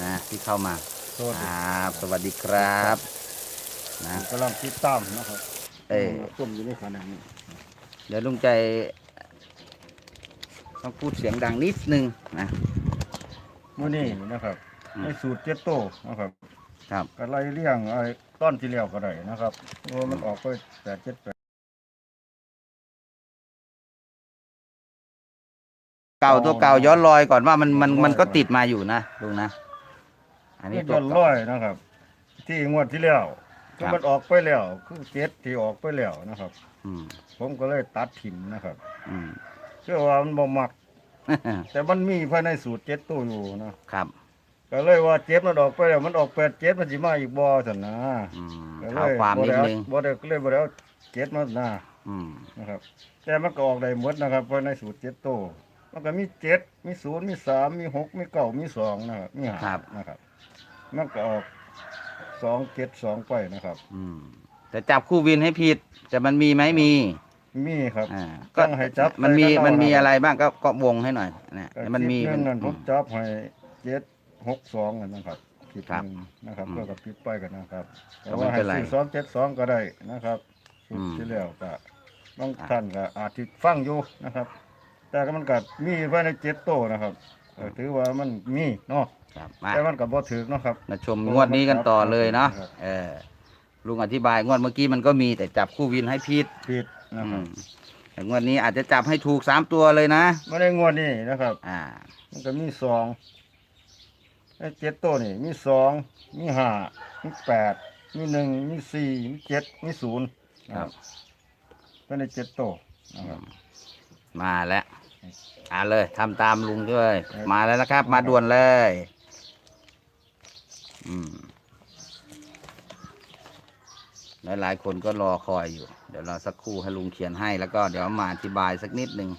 นะที่เข้ามาสวัสคดีรับสวัสดีครับนะกำลังติดตามนะครับเอ้ยต้มอยู่ในขณะนี้เดี๋ยวลุงใจ ต้องพูดเสียงดังนิดนึงนะมื้อนี้นะครับอืมในสูตรเจ็ดโตนะครับครับก็ไล่เลี่ยงไอ้ต้นที่แล้วก็ได้นะครับเพราะว่ามันออกไปแปดเจ็ดแปดเก่าตัวเก่าย้อนรอยก่อนว่ามันมันมันก็ติดมาอยู่นะลุงนะ อันนี้นี่ตัต้วนเก่าร้อยนะครับ ที่งวดที่แล้วคก็รับมันออกไปแล้ว คือเจ็ดที่ออกไปแล้วนะครับ อืมผมก็เลยตัดถิ่มนะครับอืม เชื่อว่ามันบ่มัก แต่มันมีภายในสูตรเจ็ดตัวอยู่นะครับ ก็เลยว่าเจ็ดมันออกไปแล้วมันออกแปดเจ็ดมันสิมาอีกบ่ซั่นนะอืมก็เลเท้ายความนิดนึงบ่ได้บ่ได้ก็เลยบ่ได้เอาเจ็ดมาหน้า อืม นะครับแต่มันก็ออกได้หมดนะครับภายในสูตรเจ็ดโตวมันก็มีเจ็ดมีศูนย์มีสามมีหกมีเก้ามีสองนะครับมีห้านะครับ มันก็ออกสองเจ็ดสองไปนะครับ อืมแต่จับคู่วินให้ผิด แต่มันมีไหมมี มีครับอ่าต้องให้จับมันมีไปก็เอามันมีนะครับอะไรบ้างก็ก็วงให้หน่อยนะก็มันมีคลิปหมันงนั่นผมจับให้เจ็ดหกสองนะครับคลิปครับหนึ่งนะครับอืมก็กับปิดไปกันนะครับแต่ก็ไม่ว่าให้เป็นไรสี่สองเจ็ดสองก็ได้นะครับสุดอืมที่แล้วก็บางครับท่านก็อาจจะฟังอยู่นะครับ แต่ก็มันก็มีภายในเจ็ดโตวนะครับก็ถือว่ามันมีเนาะ ครับมาแต่มันก็บ่ถึกเนาะครับ มาชมงวดนี้กันต่อเลยเนาะครับ เออลุงอธิบายงวดเมื่อกี้มันก็มีแต่จับคู่วินให้ผิดผิดนะคอืรับมแต่งวดนี้อาจจะจับให้ถูกสามตัวเลยนะ ไม่ได้งวดนี้นะครับ อ่า มันก็มีสองไอ้เจ็ดตัวนี่ มีสองมีห้ามีแปดมีหนึ่งมีสี่มีเจ็ดมีศูนย์นะครับ เป็นในเจ็ดตัวนะครับ มาแล้วอ่าเลยทำตามลุงด้วยครับมาแล้วนะครับ มาด่วนเลย อืมหลายคนก็รอคอยอยู่ เดี๋ยวเราสักครู่ให้ลุงเขียนให้แล้วก็เดี๋ยวมาอธิบายสักนิดหนึ่ง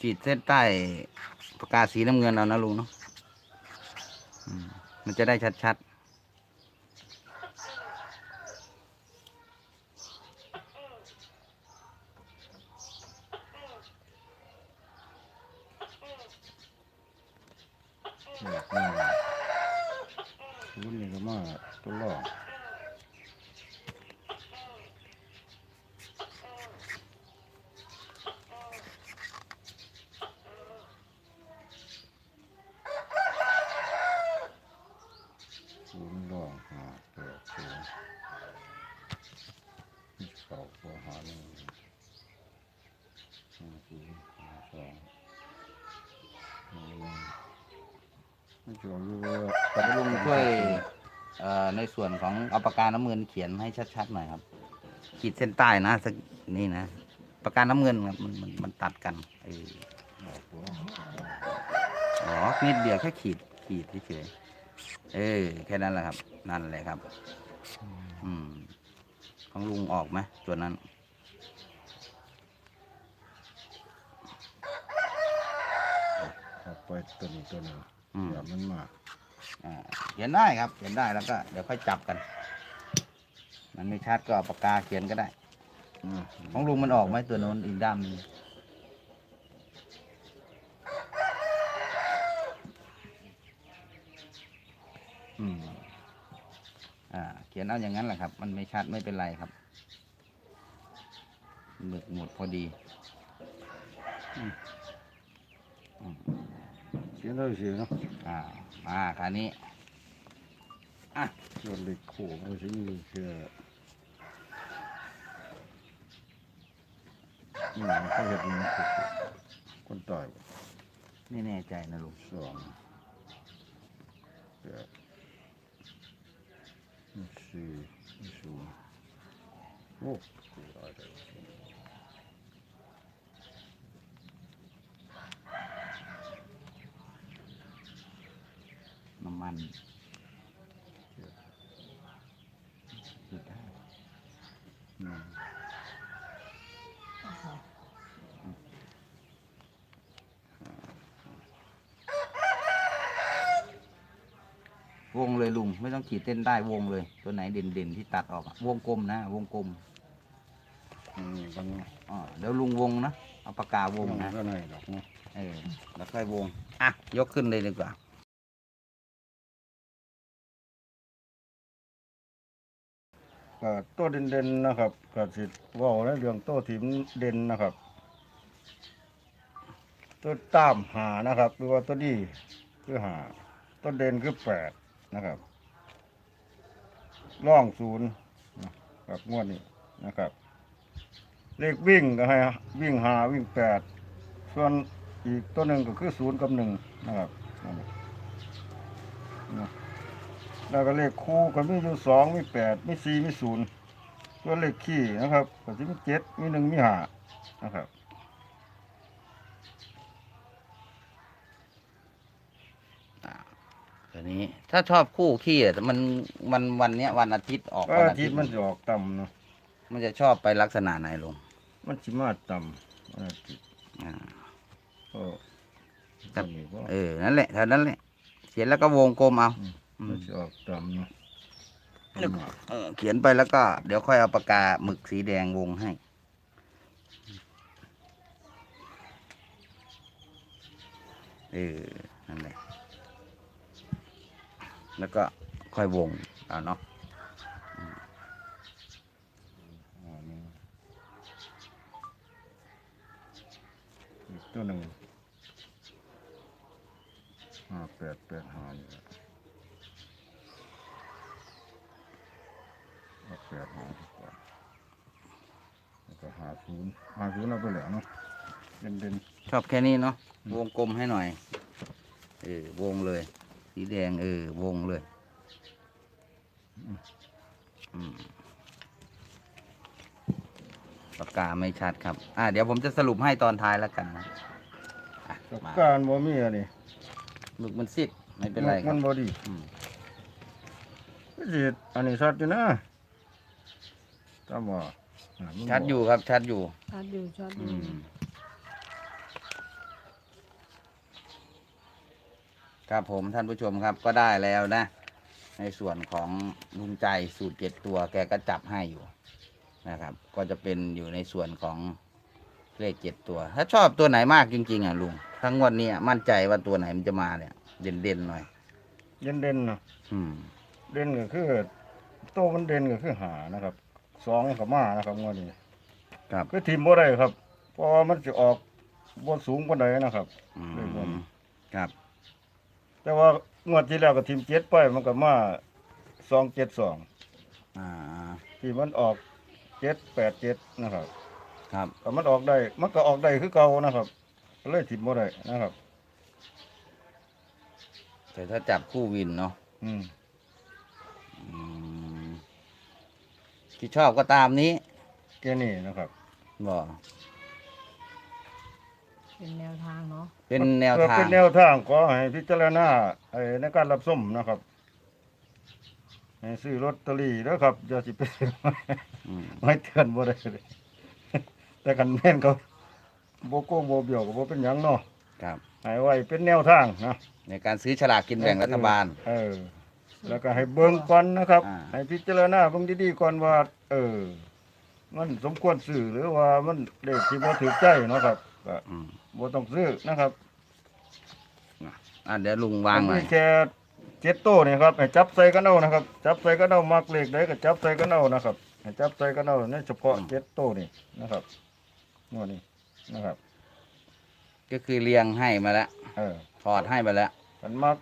ขีดเส้นใต้ปากกาสีน้ำเงินเอานะลุงเนาะ มันจะได้ชัดศูนย์นี่ก็มาตัวรอง ศูนย์รองหาแปดศูนย์มีเก้าตัวหาหนึ่งห้า ศูนย์ห้าสองไม่จบอยู่ว่าๆแต่ลุงช่วยเอ่อในส่วนของเอาปากกาน้ำเงินเขียนให้ชัดๆหน่อยครับ ขีดเส้นใต้นะสักนี่นะปากกาน้ำเงินครับมันมันมันตัดกันเอออ๋อนิดเดียวแค่ขีดขีดเฉยเออแค่นั้นแหละครับ นั่นแหละครับ อืมของลุงออกไหมตัวนั้น เอาไปตัวนี้ตัวหนึงอืมอย่ามันมาอ่าเขียนได้ครับ เขียนได้แล้วก็เดี๋ยวค่อยจับกัน มันไม่ชัดก็เอาปากกาเขียนก็ได้ อืมของลุงมันออกไหมตัวโน้นอีกด้ามหนึงอืมอ่า เขียนเอาอย่างนั้นแหละครับ มันไม่ชัดไม่เป็นไรครับหมึกหมดพอดีเขียนได้สิเนาะอ่ามาคราวนี้อะส่วนเล็กโขงมันจะมีแค่นี่หนังเขาเห็นมันคือคนตายไม่แน่ใจนะลุงสองแปดสี่ศูนย์โอ้ตายแล้วน้ มันจุดได้อืมงเลยลุง ไม่ต้องขีดเส้นได้วงเลย ตัวไหนเด่นๆที่ตัดออกอะวงกลมนะ วงกลมอืมบางอ๋อเดี๋ยวลุงวงนะ เอาปากกาวงนะก็ไหนดอกเนาะเออแล้วค่อยวง อะ ยกขึ้นเลยดีกว่า ก็ตัวเด่นๆนะครับก็สิเว่าในเรื่องตัวทีมเด่นนะครับ ตัวตามหานะครับหรือว่าตัวดีคือหาตัวเด่นคือแปดนะครับร่องศูนย์นะครับงวดนี้นะครับ เลขวิ่งก็ให้วิ่งหาวิ่งแปดส่วนอีกตัวหนึ่งก็คือศูนย์กับหนึ่งนะครับ แล้วก็เลขคู่ก็มีอยู่สองมีแปดมีสี่มีศูนย์ส่วนเลขขี้นะครับก็จะมีเจ็ดมีหนึ่งมีห้านะครับตัวนี้ถ้าชอบคู่ขี้อะมันมันวันเนี้ยวันอาทิตย์ออกก็วันอาอาทิทิตตย์ย์มันจะออกต่ำเนาะมันจะชอบไปลักษณะไหนลุงมันสิมาต่ำวันอาทิตย์อ่า ก็ครับตัวนี้ก็ เออนั่นแหละเท่านั้นแหละเขียนแล้วก็วงกลมเอาอืมอื มันมจะออกต่ำเนาะแล้วก็เออเขียนไปแล้วก็ เดี๋ยวค่อยเอาปากกาหมึกสีแดงวงให้ เออ นั่นแหละ แล้วก็ค่อยวงเอาเนาะอ๋อนี่อีกตัวหนึ่งห้าแปดแปดห้านี่แหละเอาแป ดห้าดีกว่าแล้วก็หาศูนย์หาศูนย์เอาไปแล้วเนาะเด่นเด่น ชอบแค่นี้เนาะวงกลมให้หน่อย เออวงเลย สีแดงเออวงเลยอืมปากกาไม่ชัดครับ อ่าเดี๋ยวผมจะสรุปให้ตอนท้ายแล้วกันนะอะๆกับมาการบ่มีอันนี้หมึกมันซิดไม่เป็นไรคมัรับนบ่ดีอืม ก็สิอันนี้ชัดอยู่นะ ตามว่าอะมันชัดอยู่ครับ ชัดอยู่ช็อตอยู่ช็อตออืยู่ม ครับผมท่านผู้ชมครับก็ได้แล้วนะ ในส่วนของลุงใจสูตรเจ็ดตัวแกก็จับให้อยู่นะครับ ก็จะเป็นอยู่ในส่วนของเลขเจ็ดตัว ถ้าชอบตัวไหนมากจริง ๆ อะลุงทั้งวันนี้อะมั่นใจว่าตัวไหนมันจะมาเนี่ย เด่นๆหน่อย เด่นเด่นๆนะอืม เด่นก็คือ โตมันเด่นก็คือหานะครับ สองกับมานะครับงวดนี้ครับคือทีมบ่ได้ครับเพราะว่ามันจะออกบนสูงปานใดนะครับอืเลขบน มครับแต่ว่างวดที่แล้วก็ทีมเจ็ดไปมันก็มาสองเจ็ดสองอ่าที่มันออกเจ็ดแปดเจ็ดนะครับครับแต่มันออกได้มันก็ออกได้คือเก่านะครับก็เลยทีมบ่ได้นะครับ แต่ถ้าจับคู่วินเนาะอืมอืม ที่ชอบก็ตามนี้แค่นี้นะครับบอกเป็นแนวทางเนาะเป็นแนวพื่อทางเป็นแนวทางขอให้พิจารณาไอ้ในการรับส้มนะครับให้ซื้อลอตเตอรี่แล้วครับจะสิไปซื้อไว้อืมไม่เตือนบ่ได้เลยแต่กันแม่นเขาโบโก้โบเบียวก็บ่เป็นหยังเนาะครับ ให้ไว้เป็นแนวทางนะในการซื้อฉลากกินแบ่งรัฐบาล เออ แล้วก็ให้เบิ่งก่อนนะครับ อ่า ให้พิจารณาเบิ่งดีๆก่อนว่า เออ มันสมควรซื้อหรือว่ามันเลขที่บ่ถูกใจเนาะครับก็อืมบ่ต้องซื้อนะครับอะเดี๋ยวลุงวางหน่อย มีแค่เจ็ดโต้นี่ครับให้จับใส่กันเอานะครับ จับใส่กันเอามักเลขใดก็จับใส่กันเอานะครับให้จับใส่กันเอาในเฉพาะเจ็ดโต้นี่นะครับงวดนี้นะครับ ก็คือเรียงให้มาแล้วเออถอดให้มาแล้ว มันมัก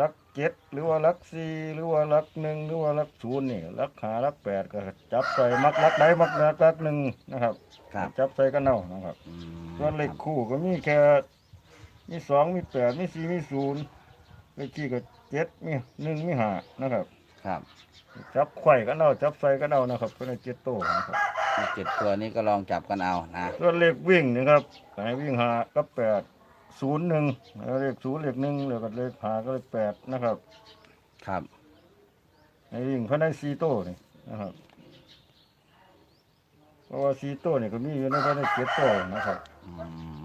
ลัก เจ็ดหรือว่าลักสี่หรือว่าลักหนึ่งหรือว่าลักศูนย์นี่ลักหาลักแปดก็จับใส่มักลักใดมักลักลักหนึ่งนะครับ ครับจับใส่กันเอานะครับอืมส่วนเลขคู่ก็มีแค่มีสองมีแปดมีสี่มีศูนย์เลขขี้ก็เจ็ดมีหนึ่งมีห้านะครับ ครับจับไข่กันเอาจับใส่กันเอานะครับเป็นเจ็ดโตวนะครับมีเจ็ดตัวนี้ก็ลองจับกันเอานะส่วนเลขวิ่งนี่ครับให้วิ่งหากับแปด ศูนย์หนึ่งแล้วเลขศูนย์เลขหนึ่งแล้วก็เลขหาก็เลขแปดนะครับครับให้วิ่งภายในสี่โตวนี่นะครับเพราะว่าสี่โตวนี่ก็มีอยู่ในภายในเจ็ดโตวนะครับอืม